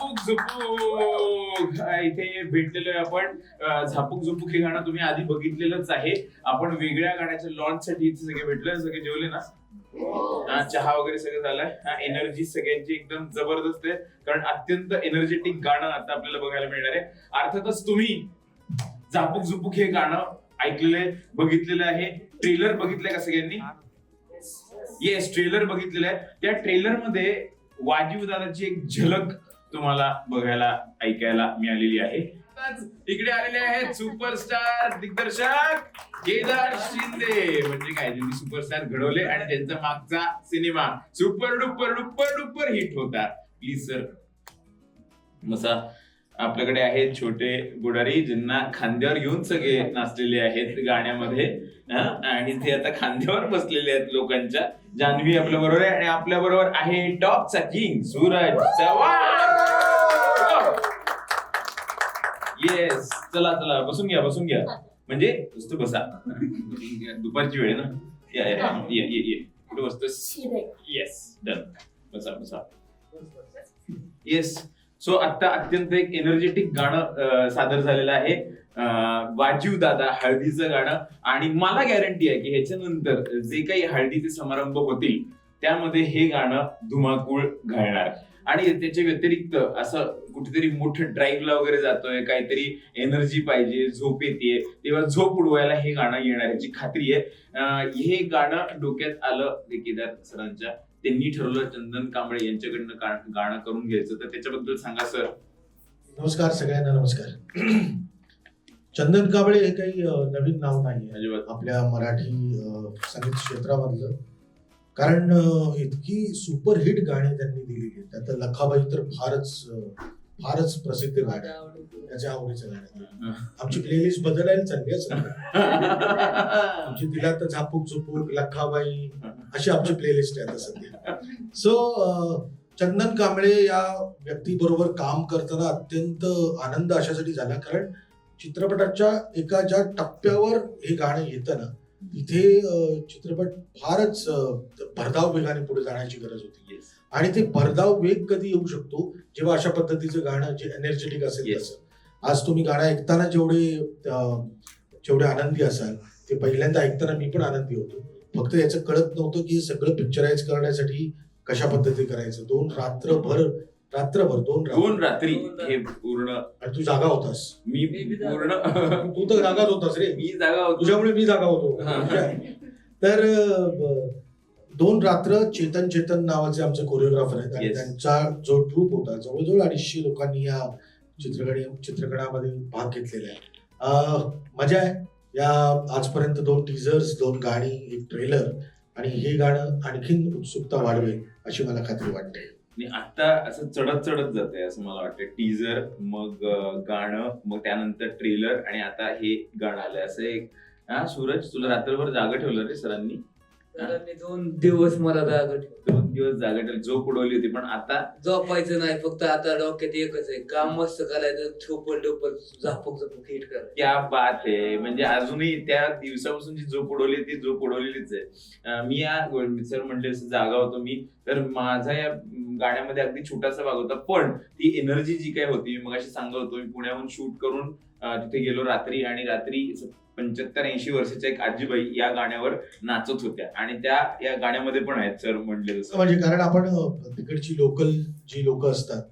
झापूक झुपूक इथे भेटलेलो आहे आपण. झापूक झुपूक हे गाणं तुम्ही आधी बघितलेलंच आहे. आपण वेगळ्या गाण्याच्या लॉन्च साठी इथे सगळे भेटलो सगळे जेवले ना? चहा वगैरे सगळं झालाय. एनर्जी सगळ्यांची एकदम जबरदस्त आहे. कारण अत्यंत एनर्जेटिक गाणं आता आपल्याला बघायला मिळणार आहे. अर्थातच तुम्ही झापूक झुपूक हे गाणं ऐकलेलं आहे बघितलेलं आहे. ट्रेलर बघितलंय का सगळ्यांनी? येस ट्रेलर बघितलेलं आहे. त्या ट्रेलरमध्ये वाजीव दादाची एक झलक तुम्हाला बघायला ऐकायला मिळालेली आहे. इकडे आलेले आहेत सुपरस्टार दिग्दर्शक केदार शिंदे. म्हणजे काय त्यांनी सुपरस्टार घडवले आणि त्यांचा मागचा cinema super duper duper duper hit होता. प्लीज सर मसा आपल्याकडे आहेत छोटे गुडारी ज्यांना खांद्यावर घेऊन सगळे नाचलेले आहेत गाण्यामध्ये. हा? आणि ते आता खांद्यावर बसलेले आहेत लोकांच्या. जान्हवी आपल्या बरोबर आहे आणि आपल्या बरोबर आहे टॉपचा किंग सूरज चव्हाण. येस चला चला. बसून घ्या बसून घ्या. म्हणजे नुसतं बसा. दुपारची वेळ ना? या या या, ये ये ये. कुठे बसतोस येस डन बसा बसा. येस सो आता अत्यंत एक एनर्जेटिक गाणं सादर झालेलं आहे. वाजीव दादा हळदीचं गाणं. आणि मला गॅरंटी आहे की ह्याच्यानंतर जे काही हळदीचे समारंभ होतील त्यामध्ये हे गाणं धुमाकूळ घालणार. आणि त्याच्या व्यतिरिक्त असं कुठेतरी मोठं ड्राईव्हला वगैरे जातोय काहीतरी एनर्जी पाहिजे झोप येते तेव्हा झोप उडवायला हे गाणं येणार याची खात्री आहे. हे गाणं डोक्यात आलं केदार सरांच्या त्यांनी ठरवलं चंदन कांबळे यांच्याकडनं गाणं करून घ्यायचं. तर त्याच्याबद्दल सांगा सर. नमस्कार सगळ्यांना नमस्कार. चंदन कांबळे हे काही नवीन नाव नाही अजिबात. आपल्या मराठी संगीत क्षेत्रामधलं. कारण इतकी सुपरहिट गाणी त्यांनी दिलेली आहेत. त्यात लखाबाई तर फारच फारच प्रसिद्ध गाणी आहे. त्याच्या आवडीचं गाणं आहे. आमची प्लेलिस्ट बदलायला चालली आहे सध्या. आमची तिला तर झापूक झुपूक लखाबाई अशी आमची प्लेलिस्ट आहे आता सध्या सो चंदन कांबळे या व्यक्तीबरोबर काम करताना अत्यंत आनंद अशासाठी झाला कारण चित्रपटाच्या एका ज्या टप्प्यावर हे गाणं येतं ना तिथे अं, चित्रपट फारच अं, भरधाव वेगाने पुढे जाण्याची गरज होती Yes. आणि ते भरधाव वेग कधी येऊ शकतो? जेव्हा अशा पद्धतीचं गाणं जे एनर्जेटिक असेल Yes. तसं. आज तुम्ही गाणं ऐकताना जेवढे जेवढे आनंदी असाल ते पहिल्यांदा ऐकताना मी पण आनंदी होतो. फक्त याचं कळत नव्हतं की सगळं पिक्चराईज करण्यासाठी कशा पद्धती करायचं. दोन रात्रभर रात्रभर दोन रात्र दोन रात्री हे पूर्ण आणि तू जागा होतास. मी पूर्ण तू तर जागाच होतास रे. मी जागा होतो. तुझ्यामुळे मी जागा होतो. तर दोन रात्र चेतन चेतन नावाचे आमचे कोरिओग्राफर आहेत आणि Yes. त्यांचा जो ट्रूप होता जवळजवळ अडीचशे लोकांनी या चित्रकडी चित्रकणामध्ये भाग घेतलेला आहे. अं, मजा आहे. या आजपर्यंत दोन टीजर्स दोन गाणी एक ट्रेलर आणि हे गाणं आणखीन उत्सुकता वाढवेल अशी मला खात्री वाटते. आणि आता असं चढत चढत जात आहे असं मला वाटतं टीजर मग अं, गाणं मग त्यानंतर ट्रेलर आणि आता हे गाणं आलंय. असं एक हा सूरज तुला रात्रभर जागा ठेवलं रे सरांनी? सरांनी दोन दिवस मला जागा ठेवली. दोन दिवस जागा ठेवली झोप उडवली होती पण आता झोपायचं नाही फक्त आता डोक्यात एकच आहे काम मस्त करायचं ठोपल टोपल झापूक झापूक हिट करायचं क्या बात आहे. म्हणजे अजूनही त्या दिवसापासून जी झोप उडवली ती झोप उडवलेलीच आहे. अं, मी या सर म्हणले असं जागा होतो मी तर माझा या गाण्यामध्ये अगदी छोटासा भाग होता पण ती एनर्जी जी काय होती मग अशी सांगत होतो मी पुण्याहून शूट करून तिथे गेलो रात्री आणि रात्री पंच्याहत्तर ऐंशी वर्षाच्या एक आजीबाई या गाण्यावर नाचत होत्या आणि त्या या गाण्यामध्ये पण आहेत सर म्हणले म्हणजे कारण आपण तिकडची लोकल जी लोक असतात.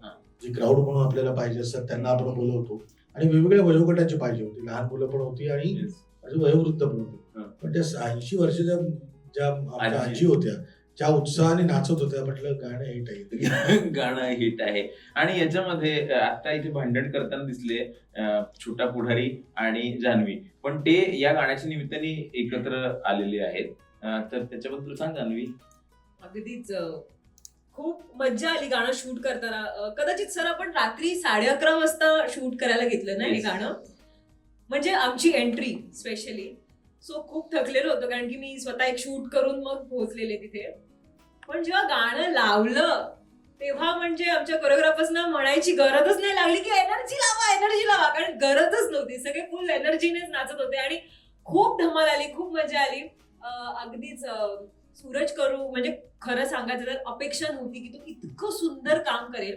जी क्राऊड म्हणून आपल्याला पाहिजे असतात त्यांना आपण बोलवतो आणि वेगवेगळ्या वयोगटाची पाहिजे होती लहान मुलं पण होती आणि वयोवृद्ध पण होते. पण त्या ऐंशी वर्षाच्या ज्या. आजी होत्या ज्या उत्साहाने नाचत होत्या म्हटलं गाणं हिट आहे गाणं हिट आहे. आणि याच्यामध्ये आता इथे भांडण करताना दिसले छोटा पुढारी आणि जान्हवी. पण ते या गाण्याच्या निमित्ताने एकत्र आलेले आहेत. तर त्याच्याबद्दल सांग जान्हवी. अगदीच खूप मज्जा आली गाणं शूट करताना. कदाचित सर आपण रात्री साडे अकरा वाजता शूट करायला घेतलं ना हे. गाणं? म्हणजे आमची एंट्री स्पेशली सो खूप थकलेलो होतो कारण की मी स्वतः एक शूट करून मग पोहोचलेले तिथे. पण जेव्हा गाणं लावलं तेव्हा म्हणजे आमच्या कोरिओग्राफर्सना म्हणायची गरजच नाही लागली की एनर्जी लावा एनर्जी लावा. कारण गरजच नव्हती. सगळे फुल एनर्जीनेच नाचत होते आणि खूप धमाल आली खूप मजा आली. अगदीच सूरज करू म्हणजे खरं सांगायचं तर अपेक्षा नव्हती की तो इतकं सुंदर काम करेल.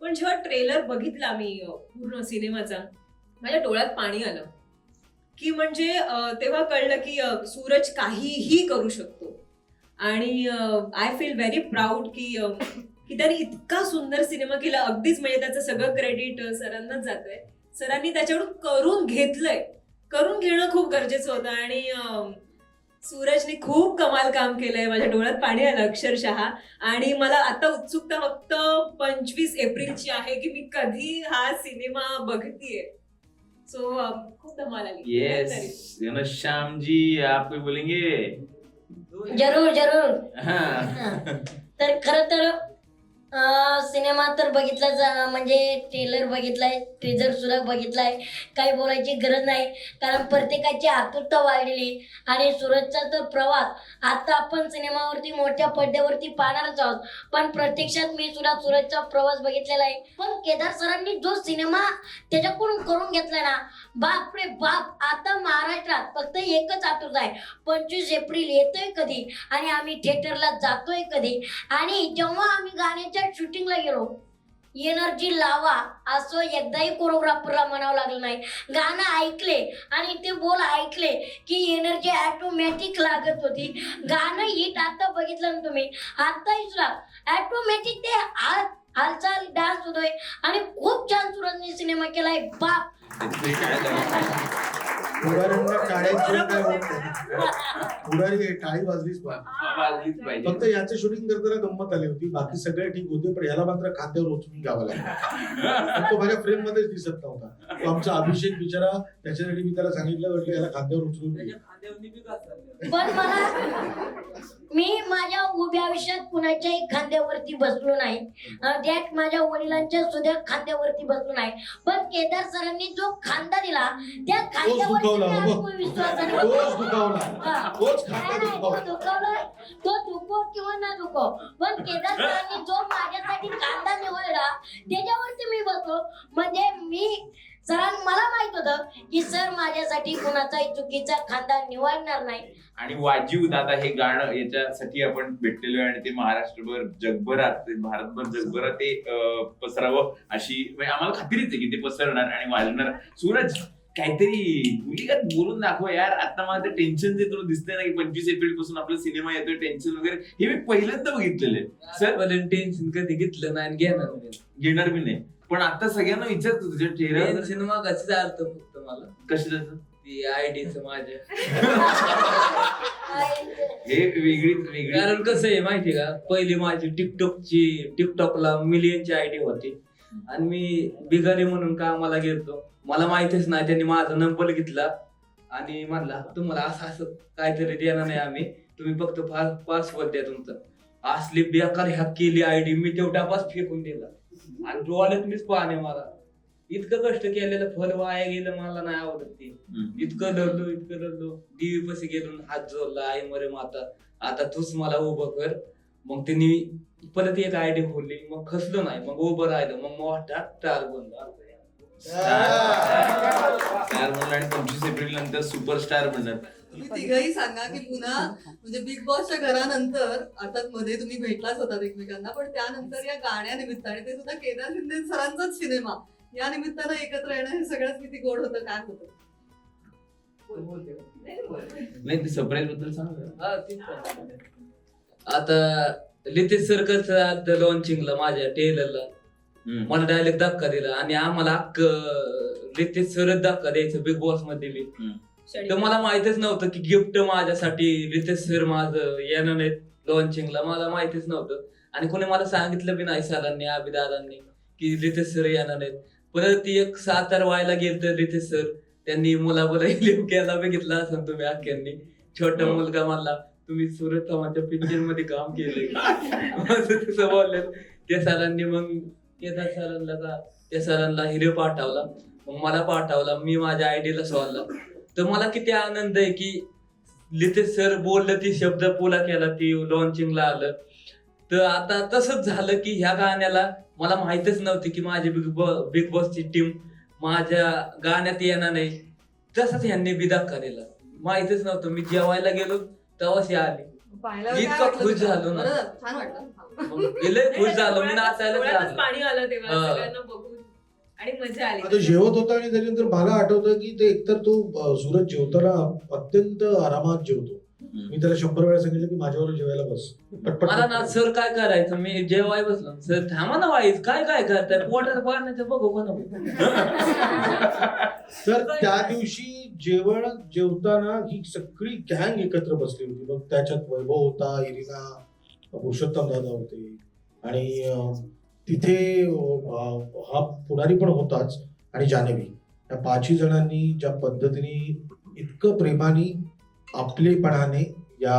पण जेव्हा ट्रेलर बघितला मी पूर्ण सिनेमाचा माझ्या डोळ्यात पाणी आलं. की म्हणजे तेव्हा कळलं की सूरज काहीही करू शकतो. आणि आय फील व्हेरी प्राऊड की की त्याने इतका सुंदर सिनेमा केला. अगदीच म्हणजे त्याचं सगळं क्रेडिट सरांनाच जातंय. सरांनी त्याच्याकडून करून घेतलंय. करून घेणं खूप गरजेचं होतं आणि सूरजने खूप कमाल काम केलंय माझ्या डोळ्यात पाणी आलं अक्षरशः. आणि मला आता उत्सुकता फक्त पंचवीस एप्रिलची आहे की मी कधी हा सिनेमा बघतीये. सो खूप धमाल आली. येस श्याम जी आप कोई बोलेंगे? जरूर जरूर. हाँ. तर खर तर सिनेमा तर बघितला जा म्हणजे ट्रेलर बघितलाय ट्रेजर सुद्धा बघितलाय. काही बोलायची गरज नाही. कारण प्रत्येकाची आतुरता वाढलेली आणि सुरतचा तर प्रवास आता आपण सिनेमावरती मोठ्या पडद्यावरती पाहणारच आहोत. पण प्रत्यक्षात मी सुद्धा सुरतचा प्रवास बघितलेला आहे. पण केदार सरांनी जो सिनेमा त्याच्याकडून करून घेतला ना बाप रे बाप आता महाराष्ट्रात फक्त एकच आतुरता आहे. पंचवीस एप्रिल येतोय कधी आणि आम्ही थिएटरला जातोय कधी. आणि जेव्हा आम्ही गाण्याच्या शूटिंगला गेलो. एनर्जी लावा असं एकदाही कोरिओग्राफरला म्हणावं लागलं नाही. गाणं ऐकले आणि ते बोल ऐकले की एनर्जी ॲटोमॅटिक लागत होती. गाणं हिट आता बघितलं ना तुम्ही? आताही सुद्धा ॲटोमॅटिक ते हाल हालचाल डान्स होतोय. आणि खूप छान सुरजनी सिनेमा केलाय. बाप! पुढाऱ्यांना टाळ्यांशिवाय काय होत नाही. पुढारी टाळी वाजलीच पाहिजे. फक्त याचं शूटिंग करताना गंमत आली होती. बाकी सगळे ठीक होते पण याला मात्र खात्यावर उचलून घ्यावं लागलं. तो माझ्या फ्रेम मध्येच दिसत नव्हता. तो आमचा अभिषेक बिचारा त्याच्यासाठी मी त्याला सांगितलं म्हटलं याला खात्यावर उचलून घे. पण मला मी आयुष्यात कुणाच्याही खांद्यावरती बसलो नाही. दॅट माझ्या वडिलांच्या सुद्धा खांद्यावरती बसलो नाही. पण केदार सरांनी जो खांदा दिला त्या खांद्यावरती दुखावला, खांदा तो दुखो किंवा ना दुखो पण केदार सरांनी जो माझ्यासाठी कांदा निवडला त्याच्यावरती मी बसलो. म्हणजे मी सरांना मला माहीत होतं की सर माझ्यासाठी कुणाचाही चुकीचा खांदा निवडणार नाही. आणि वाजीव दादा हे गाणं याच्यासाठी आपण भेटलेलो आहे आणि ते महाराष्ट्रभर जगभरात ते भारतभर जगभरात ते अं, पसरावं अशी म्हणजे आम्हाला खात्रीच आहे की ते पसरणार आणि वाजणार सूरज काहीतरी मुलीगत बोलून दाखव यार. आता मला ते टेन्शन जे तुला दिसतंय ना की पंचवीस एप्रिलपासून आपला सिनेमा येतोय टेन्शन वगैरे हे मी पहिल्यांदा बघितलेलं आहे. सर टेन्शन कधी घेतलं नाही आणि घेणार नाही. घेणार मी नाही. पण आता सगळ्यांना विचारतो तुझ्या चेहऱ्यावर. सिनेमा कसं चालतं फक्त मला? कशाचं? ती आयडीच माझ्या. हे वेगळीच वेगळी कारण कसं आहे माहितीये का? पहिली माझी टिकटॉकची टिकटॉकला मिलियनची आयडी होती. आणि मी बिगारी म्हणून कामाला गेलतो. मला माहितीच नाही त्यांनी माझा नंबर घेतला. आणि म्हणला तुम्हाला असं असं काहीतरी देणार नाही आम्ही. तुम्ही फक्त पासवर्ड द्या तुमचा. असली बेकार हॅक केली आयडी मी तेवढा पास फेकून दिला. आणि डोळ्यात मीच पाहणे मला इतकं कष्ट केलेलं फल वाया गेलं मला नाही आवडत ते. इतकं लढलो इतकं लढलो देवी पशी गेलो हात जोडला आई मरे माता आता तूच मला उभं कर. मग त्यांनी परत एक आयडी खोलली मग खसलो नाही. मग उभं राहिलं. मग मोठा टार बनला. स्टार म्हणलं आणि पंचवीस एप्रिल नंतर सुपरस्टार म्हणणार तुम्ही तिघही सांगा की पुन्हा म्हणजे बिग बॉसच्या घरानंतर अर्थात मध्ये तुम्ही भेटलाच होतात एकमेकांना पण त्यानंतर या गाण्यानिमित्ताने ते सुद्धा केदार शिंदे सरांचाच सिनेमा या निमित्तानं एकत्र येणं हे सगळ्यात किती गोड होतं काय होतं? नाही ते सरप्राईजबद्दल सांग. हा. आता लितेश सरकरचा लॉन्चिंगला माझ्या टेलरला. मला डायरेक्ट धक्का दिला आणि आम्हाला अख्ख लितेश सरच धक्का द्यायचं बिग बॉसमध्ये बी. तर मला माहितच नव्हतं की गिफ्ट माझ्यासाठी रितेश सर माझं येणार नाहीत लॉन्चिंगला मला माहितीच नव्हतं. आणि कोणी मला सांगितलं बी नाही सरांनी अभिदादांनी की रितेश सर येणार नाहीत. परत एक सात आठ व्हायला गेलं तर रितेश सर त्यांनी मुला बोला केला बघितला असं तुम्ही अख्यांनी छोटा हो. मुलगा म्हणला तुम्ही सुरत माझ्या पिक्चरमध्ये काम केले असं तसं बोललं त्या सरांनी मग केदार सरांना का त्या सरांना हिरो पाठवला. मग मला पाठवला. मी माझ्या आयडीला सोडला तर मला किती आनंद आहे की लितेश सर बोललं ती शब्द पुला केला ती लॉन्चिंगला आलं. तर आता तसंच झालं की ह्या गाण्याला मला माहितच नव्हती की माझी बिग बॉस बिग बॉसची टीम माझ्या गाण्यात येणार नाही. तसंच ह्यांनी बी धक्का दिला माहितच नव्हतं मी जेवायला गेलो तेव्हाच हे आले. इतका खुश? झालो ना. लय खुश झालो मी लागलो. पाणी आलं तेव्हा आणि मजा आता आली जेवत होता आणि त्याच्यानंतर मला आठवतं की ते एकतर तो सूरज जेवताना अत्यंत आरामात जेवतो. मी त्याला शंभर वेळा सांगितलं की माझ्यावर जेवायला बस. पटपट मला ना सर काय करायचं? मी जेवाय बसलो. सर थांबा ना वाईस काय काय करताय? पोटात पाण्याचं बघू नको तर त्या दिवशी जेवण जेवताना ही सगळी गँग एकत्र बसली होती. मग त्याच्यात वैभव होता इरिना पुरुषोत्तम दादा होते आणि तिथे हा पुढारी पण होताच आणि जानवी या पाचही जणांनी ज्या पद्धतीने इतकं प्रेमाने आपलेपणाने या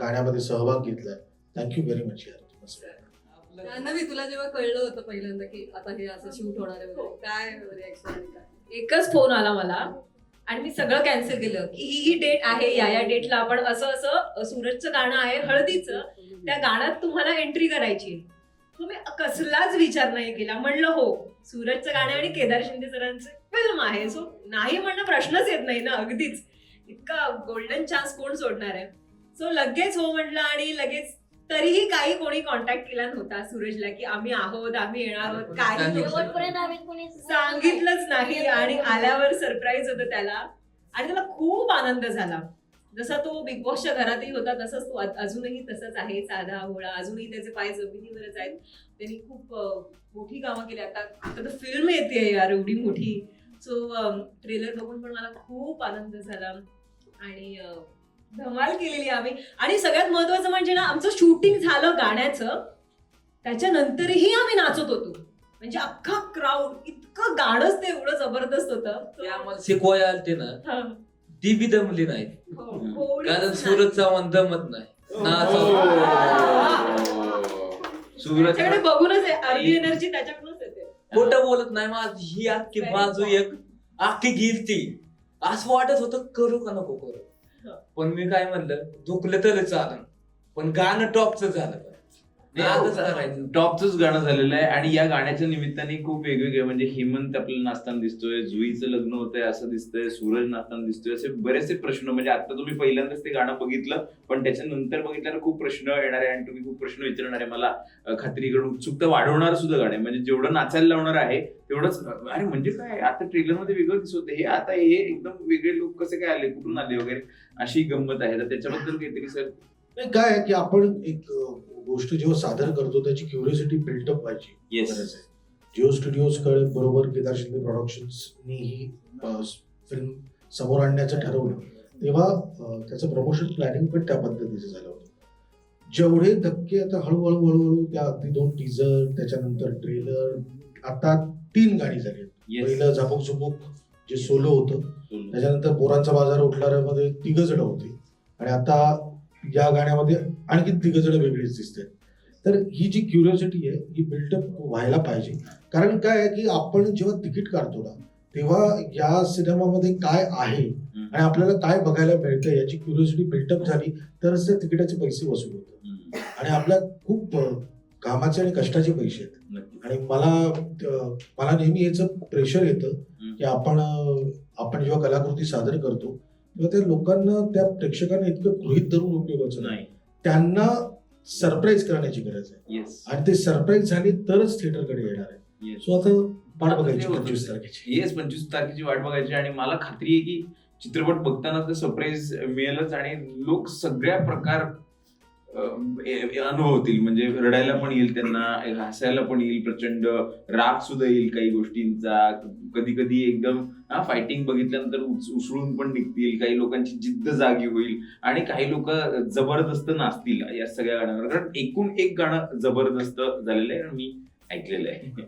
गाण्यामध्ये सहभाग घेतलाय. थँक्यू व्हेरी मच यार. जान्हवी तुला जेव्हा कळलं होतं पहिल्यांदा की आता हे असं शूट होणार आहे वगैरे, काय रिॲक्शन एकच फोन आला मला आणि मी सगळं कॅन्सल केलं. की ही ही डेट आहे या या डेटला आपण असं असं सूरजचं गाणं आहे हळदीचं. त्या गाण्यात तुम्हाला एंट्री करायची आहे. मी कसलाच विचार नाही केला. म्हणलं हो सूरजचं गाणं आणि केदार शिंदे सरांचं फिल्म आहे. सो नाही म्हणणं प्रश्नच येत नाही ना अगदीच. इतका गोल्डन चान्स कोण सोडणार आहे? सो लगेच हो म्हटलं आणि लगेच तरीही काही कोणी कॉन्टॅक्ट केला नव्हता सूरजला की आम्ही आहोत आम्ही येणार आहोत काही सांगितलंच नाही आणि आल्यावर सरप्राईज होतं त्याला. आणि त्याला खूप आनंद झाला. जसा तो बिग बॉसच्या घरातही होता तसंच तो अजूनही तसंच आहे साधा भोळा अजूनही त्याचे पाय जमिनीवरच आहेत. त्यांनी खूप मोठी कामं केली. आता आता तर फिल्म येते यार एवढी मोठी. सो ट्रेलर बघून पण मला खूप आनंद झाला. आणि धमाल केलेली आम्ही. आणि सगळ्यात महत्वाचं म्हणजे ना आमचं शूटिंग झालं गाण्याचं. त्याच्यानंतरही आम्ही नाचत होतो. म्हणजे अख्खा क्राऊड इतकं गाणंच ते एवढं जबरदस्त होतं. ते आम्हाला शिकवायला आलते ना. ती बी दमली नाही. हो, कारण. सूरज चव्हाण दमत नाही. नाच सूरज त्याच्याकडे बघूनच आहे, अर्धी एनर्जी त्याच्याकडूनच येते. खोटं बोलत नाही माझी. ही अख्खी बाजू. एक अख्खी गिरती. असं वाटत होतं करू का नको करू? हो. पण मी काय म्हणलं दुखलं तर चालन. पण गाणं टॉपच झालं. टॉपच गाणं झालेलं आहे आणि या गाण्याच्या निमित्ताने खूप वेगवेगळे म्हणजे हेमंत आपल्याला नाचताना दिसतोय जुईचं लग्न होतंय असं दिसतंय सूरज नाचताना दिसतोय असे बरेचसे प्रश्न म्हणजे आता तुम्ही पहिल्यांदाच ते गाणं बघितलं पण त्याच्यानंतर बघितल्यावर खूप प्रश्न येणार आहे आणि तुम्ही खूप प्रश्न विचारणार आहे. मला खात्रीकडून उत्सुकता वाढवणार सुद्धा गाणं. म्हणजे जेवढं नाचायला लावणार आहे तेवढंच अरे म्हणजे काय? आता ट्रेलरमध्ये वेगळं दिसत. हे आता हे एकदम वेगळे लोक कसे काय आले? कुठून आले वगैरे? अशी गंमत आहे. तर त्याच्याबद्दल काहीतरी सर? नाही काय की आपण एक गोष्ट जेव्हा सादर करतो त्याची क्युरियोसिटी बिल्टअप व्हायची. येस गरज आहे. जिओ स्टुडिओजकडे बरोबर केदार शिंदे प्रोडक्शन्सनी ही फिल्म समोर आणण्याचं ठरवलं तेव्हा त्याचं प्रमोशन प्लॅनिंग पण त्या पद्धतीचं झालं होतं. जेवढे धक्के आता हळूहळू हळूहळू त्या अगदी दोन टीजर त्याच्यानंतर ट्रेलर आता तीन गाणी झाली पहिलं झापूक झुपूक जे सोलो होतं त्याच्यानंतर पोरांचा बाजार उठणाऱ्यामध्ये तिघ जण होते. आणि आता या गाण्यामध्ये आणखी तिघ जण वेगळीच दिसते तर ही जी क्युरियोसिटी आहे ही बिल्टअप व्हायला पाहिजे. कारण काय आहे की आपण जेव्हा तिकीट काढतो ना तेव्हा या सिनेमामध्ये काय आहे आणि आपल्याला काय बघायला मिळतं याची क्युरियोसिटी बिल्टअप झाली तरच त्या तिकिटाचे पैसे वसूल होतात. आणि आपल्या खूप कामाचे आणि कष्टाचे पैसे आहेत. आणि मला मला नेहमी याचं प्रेशर येतं की आपण आपण जेव्हा कलाकृती सादर करतो तेव्हा त्या लोकांना त्या प्रेक्षकांना इतकं गृहित धरून उपयोगाचं नाही. त्यांना सरप्राईज करण्याची गरज आहे. येस आणि ते सरप्राईज झाली तरच थिएटरकडे येणार आहे. सो आता वाट बघायची. पंचवीस तारखेची. येस पंचवीस तारखेची वाट बघायची. आणि मला खात्री आहे की चित्रपट बघताना तर सरप्राईज मिळेलच. आणि लोक सगळ्या प्रकार अनुभव होतील. अनुभवतील म्हणजे रडायला पण येईल त्यांना हसायला पण येईल प्रचंड राग सुद्धा येईल काही गोष्टींचा. कधी कधी एकदम फायटिंग बघितल्यानंतर उसळून पण निघतील. काही लोकांची जिद्द जागी होईल. आणि काही लोक जबरदस्त नाचतील या सगळ्या गाण्यावर. कारण एकूण एक गाणं जबरदस्त झालेलं आहे आणि मी ऐकलेलं आहे.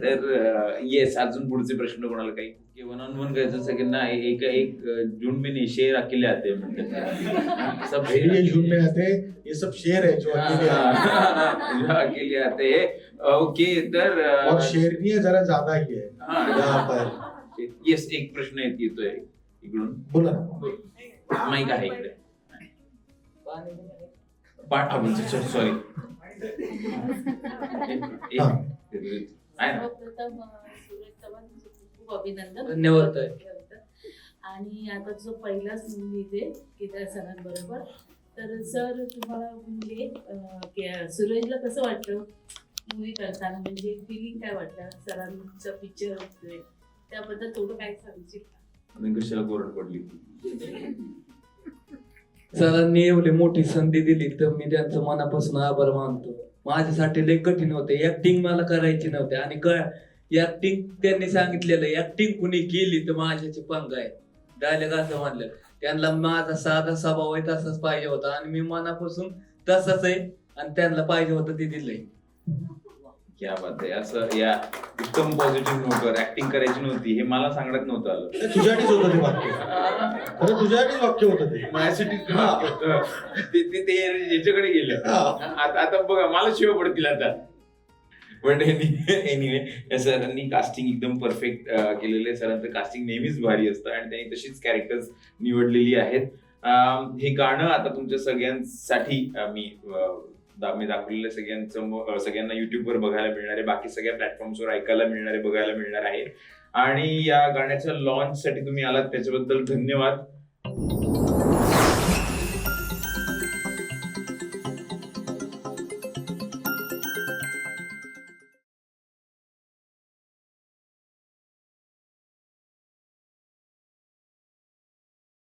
तर- येस अजून पुढचे प्रश्न कोणाला काही? वन ऑन वन करायचं सगळ्यांना एक एक जून में शेर अकेले आते म्हणतात. सब ये झूम में आते ये सब शेर है जो अकेले। जो अकेले आते. ओके तर और शेरनी जरा ज्यादा ही है हा, यहाँ पर। येस एक प्रश्न येत- येतोय इकडून. बोला ना. माईक आहे इकडे. पाठ सॉरी हा. सर्वप्रथम चव्हाण खूप खूप अभिनंदन. धन्यवाद. आणि आता जो पहिलाच इथे केदार सरांबरोबर तर सर तुम्हाला म्हणजे सुरजला कसं वाटतं मूवी करताना? म्हणजे फिलिंग काय वाटतं सरांचा पिक्चर होतोय त्याबद्दल थोडं काय सांगशील कशाला कोरड पडली. सरांनी एवढी मोठी संधी दिली तर मी त्यांचं मनापासून आभार मानतो. माझ्यासाठी लय कठीण होते. ऍक्टिंग मला करायची नव्हती. आणि ऍक्टिंग त्यांनी सांगितलेलं ऍक्टिंग कुणी केली तर माझ्याची पंग आहे. डायलेक्ट असं म्हणलं. त्यांना माझा साधा स्वभाव आहे तसाच पाहिजे होता. आणि मी मनापासून तसाच आहे. आणि त्यांना पाहिजे होतं ते दिलंय. क्या बात आहे असं या उत्तम पॉझिटिव्ह नोटवर ऍक्टिंग करायची नव्हती हे मला सांगण्यात नव्हतं आलं. ते तुझ्यासाठीच होतं ते वाक्य. खरं तुझ्यासाठीच वाक्य होतं ते. माझ्यासाठी हा. ते ते ते याच्याकडे गेलं. हा. आता आता बघा मला शिव पडतील आता. पण एनिवे सरांनी कास्टिंग एकदम परफेक्ट केलेलं आहे. सरांचं कास्टिंग नेहमीच भारी असतं आणि त्यांनी तशीच कॅरेक्टर्स निवडलेली आहेत. अं, हे गाणं आता तुमच्या सगळ्यांसाठी अं, मी अं, मी दाखवलेलं सगळ्यांचं सगळ्यांना युट्यूबवर बघायला मिळणार आहे. बाकी सगळ्या प्लॅटफॉर्म्सवर ऐकायला मिळणार आहे बघायला मिळणार आहे. आणि या गाण्याच्या लॉन्च साठी तुम्ही आलात त्याच्याबद्दल धन्यवाद.